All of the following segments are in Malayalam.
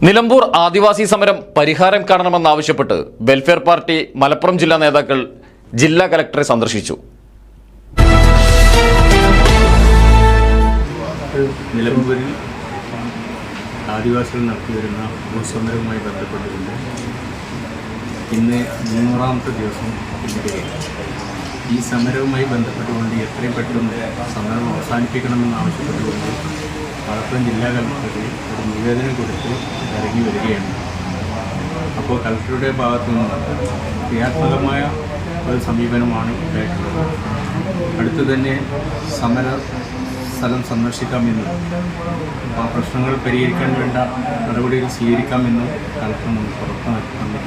നിലമ്പൂർ ആദിവാസി സമരം പരിഹാരം കാണണമെന്നാവശ്യപ്പെട്ട് വെൽഫെയർ പാർട്ടി മലപ്പുറം ജില്ലാ നേതാക്കൾ ജില്ലാ കലക്ടറെ സന്ദർശിച്ചു. നിലമ്പൂരിൽ ആദിവാസികൾ നടത്തിവരുന്ന ഭൂസമരവുമായി ബന്ധപ്പെട്ടുകൊണ്ട് ഇന്ന് മുന്നൂറാമത്തെ ദിവസം ഈ സമരവുമായി ബന്ധപ്പെട്ടുകൊണ്ട് എത്രയും പെട്ടെന്ന് സമരം അവസാനിപ്പിക്കണമെന്ന് ആവശ്യപ്പെട്ടുകൊണ്ട് മലപ്പുറം ജില്ലാ കളക്ടർക്ക് ഒരു നിവേദനം കൊടുത്ത് ഇറങ്ങി വരികയാണ്. അപ്പോൾ കളക്ടറുടെ ഭാഗത്തു നിന്ന് ക്രിയാത്മകമായ ഒരു സമീപനമാണ് ഉണ്ടായിട്ടുള്ളത്. അടുത്തു തന്നെ സമര സ്ഥലം സന്ദർശിക്കാമെന്നും ആ പ്രശ്നങ്ങൾ പരിഹരിക്കാൻ വേണ്ട നടപടികൾ സ്വീകരിക്കാമെന്നും കളക്ടർ നമുക്ക് ഉറപ്പ് നൽകിയിട്ടുണ്ട്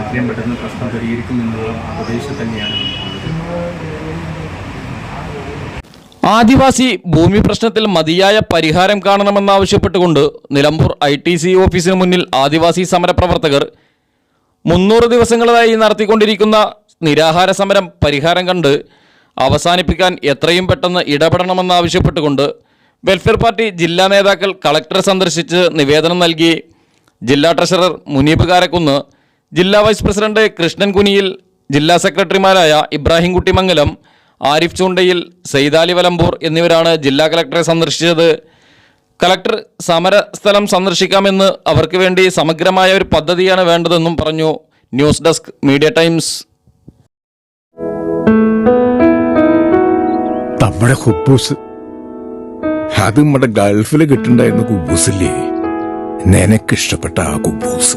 എത്രയും പെട്ടെന്ന് പ്രശ്നം പരിഹരിക്കുമെന്നുള്ള പ്രതീക്ഷ തന്നെയാണ് നമുക്കുള്ളത്. ആദിവാസി ഭൂമി പ്രശ്നത്തിൽ മതിയായ പരിഹാരം കാണണമെന്നാവശ്യപ്പെട്ടുകൊണ്ട് നിലമ്പൂർ ഐ ടി സി ഓഫീസിന് മുന്നിൽ ആദിവാസി സമരപ്രവർത്തകർ മുന്നൂറ് ദിവസങ്ങളായി നടത്തിക്കൊണ്ടിരിക്കുന്ന നിരാഹാര സമരം പരിഹാരം കണ്ട് അവസാനിപ്പിക്കാൻ എത്രയും പെട്ടെന്ന് ഇടപെടണമെന്നാവശ്യപ്പെട്ടുകൊണ്ട് വെൽഫെയർ പാർട്ടി ജില്ലാ നേതാക്കൾ കളക്ടറെ സന്ദർശിച്ച് നിവേദനം നൽകി. ജില്ലാ ട്രഷറർ മുനീബ് കാരക്കുന്ന് ജില്ലാ വൈസ് പ്രസിഡന്റ് കൃഷ്ണൻ കുനിയിൽ ജില്ലാ സെക്രട്ടറിമാരായ ഇബ്രാഹിംകുട്ടി കുട്ടിമംഗലം ആരിഫ് ചൂണ്ടയിൽ സെയ്താലി വലമ്പൂർ എന്നിവരാണ് ജില്ലാ കലക്ടറെ സന്ദർശിച്ചത്. കലക്ടർ സമരസ്ഥലം സന്ദർശിക്കാമെന്ന് അവർക്ക് വേണ്ടി സമഗ്രമായ ഒരു പദ്ധതിയാണ് വേണ്ടതെന്നും പറഞ്ഞു. News desk Media Times. നമ്മുടെ അത് നമ്മുടെ ഗൾഫിൽ കിട്ടുണ്ടായിരുന്ന കുബൂസില്ലേ? നിനക്കിഷ്ടപ്പെട്ട ആ കുബൂസ്.